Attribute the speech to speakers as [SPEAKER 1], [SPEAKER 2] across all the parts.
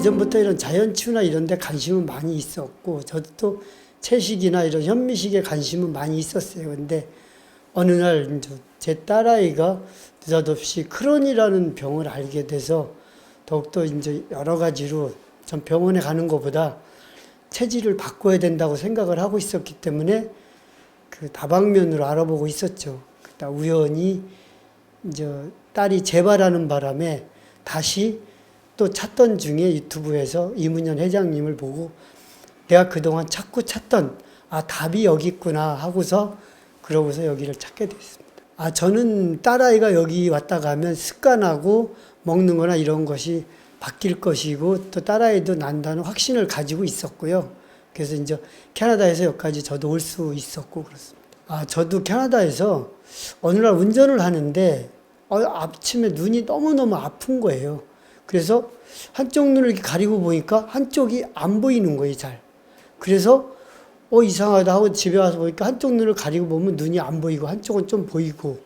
[SPEAKER 1] 이전부터 이런 자연치유나 이런 데 관심은 많이 있었고 저도 또 채식이나 이런 현미식에 관심은 많이 있었어요. 근데 어느 날 제 딸아이가 느닷없이 크론이라는 병을 알게 돼서 더욱더 이제 여러 가지로 전 병원에 가는 것보다 체질을 바꿔야 된다고 생각을 하고 있었기 때문에 그 다방면으로 알아보고 있었죠. 그다 우연히 이제 딸이 재발하는 바람에 다시 또 찾던 중에 유튜브에서 이문현 회장님을 보고 내가 그동안 찾고 찾던 아 답이 여기 있구나 하고서 그러고서 여기를 찾게 됐습니다. 아 저는 딸아이가 여기 왔다 가면 습관하고 먹는 거나 이런 것이 바뀔 것이고 또 딸아이도 난다는 확신을 가지고 있었고요. 그래서 이제 캐나다에서 여기까지 저도 올 수 있었고 그렇습니다. 아 저도 캐나다에서 어느 날 운전을 하는데 어, 아침에 눈이 너무너무 아픈 거예요. 그래서 한쪽 눈을 이렇게 가리고 보니까 한쪽이 안 보이는 거예요, 잘. 그래서 어 이상하다 하고 집에 와서 보니까 한쪽 눈을 가리고 보면 눈이 안 보이고 한쪽은 좀 보이고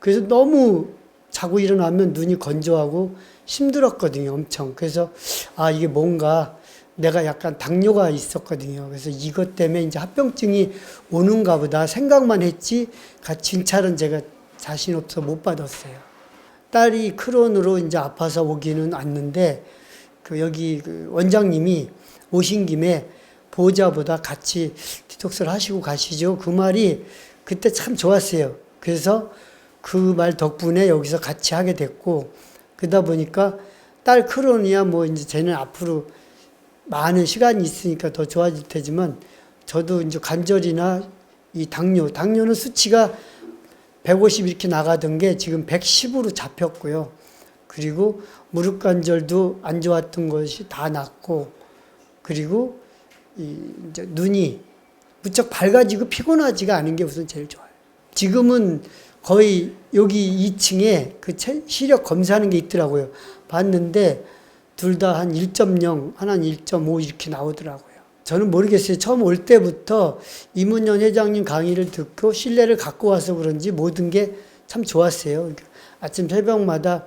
[SPEAKER 1] 그래서 너무 자고 일어나면 눈이 건조하고 힘들었거든요, 엄청. 그래서 아 이게 뭔가 내가 약간 당뇨가 있었거든요. 그래서 이것 때문에 이제 합병증이 오는가 보다 생각만 했지 가- 진찰은 제가 자신 없어 못 받았어요. 딸이 크론으로 이제 아파서 오기는 왔는데 그 여기 그 원장님이 오신 김에 보호자보다 같이 디톡스를 하시고 가시죠. 그 말이 그때 참 좋았어요. 그래서 그 말 덕분에 여기서 같이 하게 됐고 그러다 보니까 딸 크론이야 뭐 이제 쟤는 앞으로 많은 시간이 있으니까 더 좋아질 테지만 저도 이제 관절이나 이 당뇨, 당뇨는 수치가 150 이렇게 나가던 게 지금 110으로 잡혔고요. 그리고 무릎 관절도 안 좋았던 것이 다 낫고 그리고 이 이제 눈이 무척 밝아지고 피곤하지가 않은 게 우선 제일 좋아요. 지금은 거의 여기 2층에 그 체- 시력 검사하는 게 있더라고요. 봤는데 둘 다 한 1.0, 하나는 1.5 이렇게 나오더라고요. 저는 모르겠어요. 처음 올 때부터 이문현 회장님 강의를 듣고 신뢰를 갖고 와서 그런지 모든 게 참 좋았어요. 그러니까 아침 새벽마다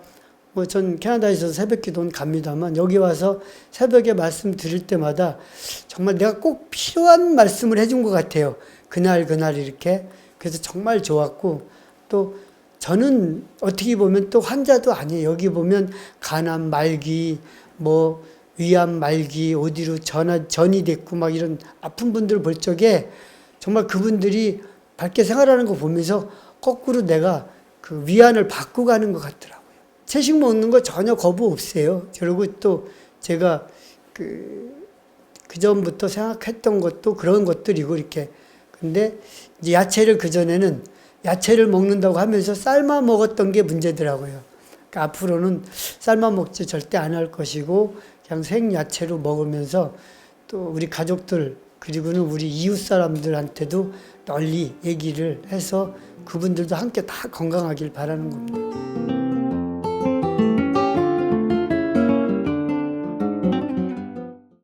[SPEAKER 1] 뭐 전 캐나다에서 새벽 기도는 갑니다만 여기 와서 새벽에 말씀 드릴 때마다 정말 내가 꼭 필요한 말씀을 해준 것 같아요. 그날 그날 이렇게 그래서 정말 좋았고 또 저는 어떻게 보면 또 환자도 아니에요. 여기 보면 간암 말기 뭐 위암 말기 어디로 전화, 전이 됐고 막 이런 아픈 분들 볼 적에 정말 그분들이 밝게 생활하는 거 보면서 거꾸로 내가 그 위안을 받고 가는 것 같더라고요. 채식 먹는 거 전혀 거부 없어요. 그리고 또 제가 그, 그 전부터 생각했던 것도 그런 것들이고 이렇게. 근데 이제 야채를 그전에는 야채를 먹는다고 하면서 삶아 먹었던 게 문제더라고요. 그러니까 앞으로는 삶아 먹지 절대 안 할 것이고 그냥 생야채로 먹으면서 또 우리 가족들 그리고는 우리 이웃 사람들한테도 널리 얘기를 해서 그분들도 함께 다 건강하길 바라는 겁니다.